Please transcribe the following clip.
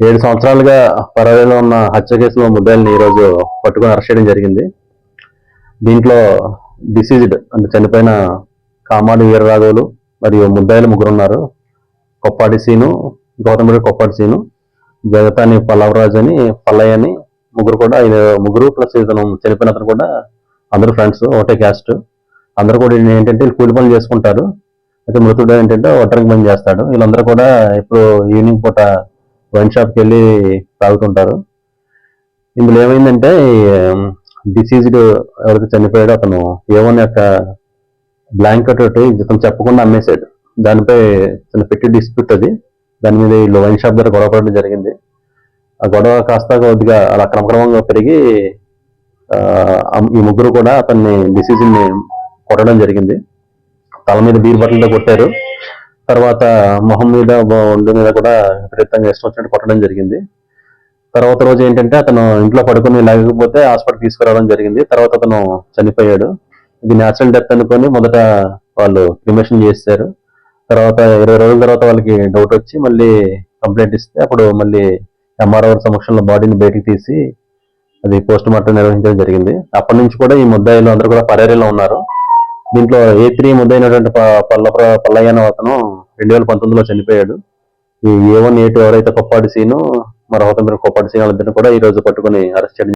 ఏడు సంవత్సరాలుగా పరవేలో ఉన్న హత్య కేసులో ముద్దాయిల్ని ఈరోజు పట్టుకొని అరెస్ట్ చేయడం జరిగింది. దీంట్లో డిసీజ్డ్ అంటే చనిపోయిన కామాడి వీరరాఘవులు మరియు ముద్దాయిలు ముగ్గురు ఉన్నారు. కొప్పాటి సీను గౌతమిడి కొప్పాటి సీను జగతాని పల్లవరాజు అని పల్లయ్య అని ముగ్గురు కూడా ఈయన ముగ్గురు ప్లస్ ఇతను చనిపోయిన అతను కూడా అందరూ ఫ్రెండ్స్ ఒకటే క్యాస్ట్ అందరూ కూడా ఏంటంటే కూలి పనులు చేసుకుంటారు. అయితే మృతుడు ఏంటంటే ఒట్టరికి పని చేస్తాడు. వీళ్ళందరూ కూడా ఇప్పుడు ఈవినింగ్ పూట వైన్ షాప్కి వెళ్ళి తాగుతుంటారు. ఇందులో ఏమైందంటే డిసీజ్డ్ ఎవరైతే చనిపోయాడో అతను ఏవన్ యొక్క బ్లాంకెట్ ఒకటి ఇతను చెప్పకుండా అమ్మేశాడు. దానిపై తను పెట్టి డిస్ప్యూట్ అది. దాని మీద వీళ్ళు వైన్ షాప్ దగ్గర గొడవ పడడం జరిగింది. ఆ గొడవ కాస్త కొద్దిగా అలా క్రమక్రమంగా పెరిగి ఈ ముగ్గురు కూడా అతన్ని డిసీజ్ని కొట్టడం జరిగింది. తల మీద బీర్ బట్టలతో కొట్టారు. తర్వాత మొహం మీద బ- ఒంటి మీద కూడా విపరీతంగా ఇష్టం వచ్చినట్టు కొట్టడం జరిగింది. తర్వాత రోజు ఏంటంటే అతను ఇంట్లో పడుకుని లేకపోతే హాస్పిటల్ తీసుకురావడం జరిగింది. తర్వాత అతను చనిపోయాడు. ఇది న్యాచురల్ డెత్ అనుకొని మొదట వాళ్ళు క్రిమేషన్ చేశారు. తర్వాత ఇరవై రోజుల తర్వాత వాళ్ళకి డౌట్ వచ్చి మళ్ళీ కంప్లైంట్ ఇస్తే అప్పుడు మళ్ళీ ఎంఆర్ఓ సమక్షంలో బాడీని బయటికి తీసి అది పోస్ట్ మార్టం నిర్వహించడం జరిగింది. అప్పటి నుంచి కూడా ఈ ముద్దాయిలు అందరూ కూడా పరేరీలో ఉన్నారు. దీంట్లో ఏ త్రీ ముద్దైనటువంటి ప- పల్ల పల్లయ్యన అతను రెండు వేల పంతొమ్మిదిలో చనిపోయాడు. ఈ ఏ వన్ ఏ టూ ఎవరైతే కొప్పాడి సీను మరొకత మీరు కొప్పాడి సీన్ వాళ్ళిద్దరిని కూడా ఈ రోజు పట్టుకొని అరెస్ట్ చేయడం